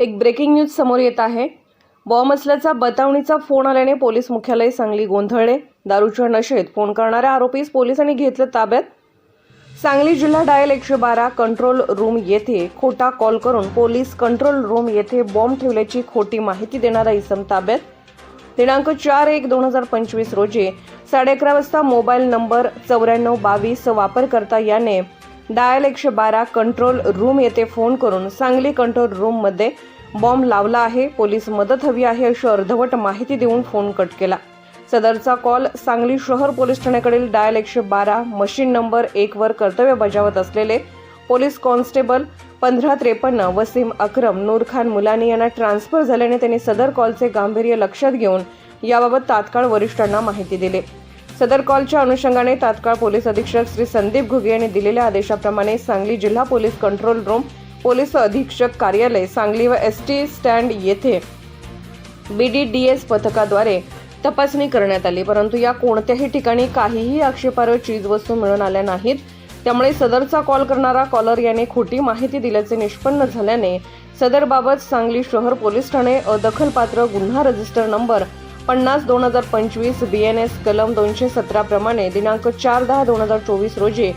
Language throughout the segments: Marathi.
एक ब्रेकिंग न्यूज समोर येत आहे. बॉम्ब असल्याचा बतावणीचा फोन आल्याने पोलीस मुख्यालय सांगली गोंधळले. दारूच्या नशेत फोन करणाऱ्या आरोपीस पोलिसांनी घेतलं ताब्यात. सांगली जिल्हा डायल एकशे बारा कंट्रोल रूम येथे खोटा कॉल करून पोलीस कंट्रोल रूम येथे बॉम्ब ठेवल्याची खोटी माहिती देणारा इसम ताब्यात. दिनांक चार एक दोन हजार पंचवीस रोजी साडे अकरा वाजता मोबाईल नंबर चौऱ्याण्णव बावीस वापरकर्ता याने डायल एकशे बारा कंट्रोल रूम येथे फोन करून सांगली कंट्रोल रूममध्ये बॉम्ब लावला आहे. पोलीस मदत हवी आहे अशी अर्धवट माहिती देऊन फोन कट केला. सदरचा कॉल सांगली शहर पोलीस ठाण्याकडील डायल एकशे बारा मशीन नंबर एकवर कर्तव्य बजावत असलेले पोलीस कॉन्स्टेबल पंधरा त्रेपन्न वसीम अक्रम नूरखान मुलानी यांना ट्रान्सफर झाल्याने त्यांनी सदर कॉलचे गांभीर्य लक्षात घेऊन याबाबत तात्काळ वरिष्ठांना माहिती दिली. सदर कॉलच्या अनुषंगाने तात्काळ पोलीस अधीक्षक श्री संदीप घुगे यांनी दिलेल्या आदेशाप्रमाणे सांगली जिल्हा पोलीस कंट्रोल रूम पोलीस अधीक्षक कार्यालय सांगली व एस टी स्टँड येथे बी डी डी एस पथकाद्वारे तपासणी करण्यात आली. परंतु या कोणत्याही ठिकाणी काहीही आक्षेपार्ह चीजवस्तू मिळून आल्या नाहीत. त्यामुळे सदरचा कॉल करणारा कॉलर याने खोटी माहिती दिल्याचे निष्पन्न झाल्याने सदरबाबत सांगली शहर पोलीस ठाणे अदखलपात्र गुन्हा रजिस्टर नंबर पन्नास दोन हजार पंचवीस बी एन एस कलम दोनशे सतरा प्रमाणे दिनांक चार दहा दोन हजार चोवीस रोजी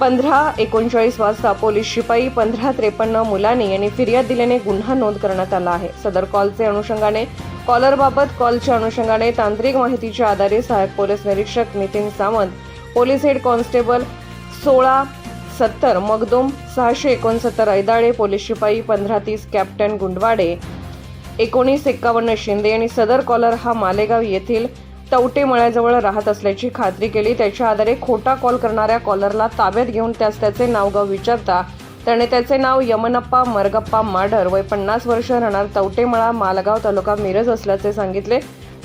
पंधरा एकोणचाळीस वाजता पोलीस शिपाई पंधरा त्रेपन्न मुलानी यांनी फिर्याद दिल्याने गुन्हा नोंद करण्यात आला आहे. सदर कॉलचे अनुषंगाने कॉलरबाबत कॉलच्या अनुषंगाने तांत्रिक माहितीच्या आधारे सहाय्यक पोलीस निरीक्षक Nitin Sawant police head constable सोळा सत्तर मगदुम सहाशे एकोणसत्तर ऐदाळे पोलीस शिपाई पंधरा तीस कॅप्टन गुंडवाडे एकोणीस एक्कावन्न शिंदे आणि सदर कॉलर हा मालेगाव येथील तवटे मळ्याजवळ राहत असल्याची खात्री केली. त्याच्या आधारे खोटा कॉल करणाऱ्या कॉलरला ताब्यात घेऊन त्यास त्याचे नावगाव विचारता त्याने त्याचे नाव यमनप्पा मरगप्पा माढर वय पन्नास वर्ष राहणार तवटेमळा मालगाव तालुका मिरज असल्याचे सांगितले.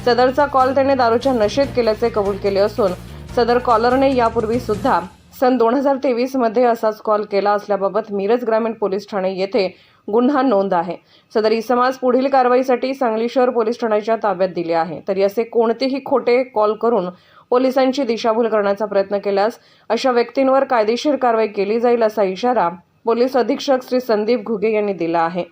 सदरचा कॉल त्याने दारूच्या नशेत केल्याचे कबूल केले असून सदर कॉलरने यापूर्वी सुद्धा सन दोन हजार तेवीसमध्ये असाच कॉल केला असल्याबाबत मिरज ग्रामीण पोलीस ठाणे येथे गुन्हा नोंद आहे. सदर इसमास पुढील कारवाईसाठी सांगली शहर पोलीस ठाण्याच्या ताब्यात दिले आहे. तरी असे कोणतेही खोटे कॉल करून पोलिसांची दिशाभूल करण्याचा प्रयत्न केल्यास अशा व्यक्तींवर कायदेशीर कारवाई केली जाईल असा इशारा पोलीस अधीक्षक श्री संदीप घुगे यांनी दिला आहे.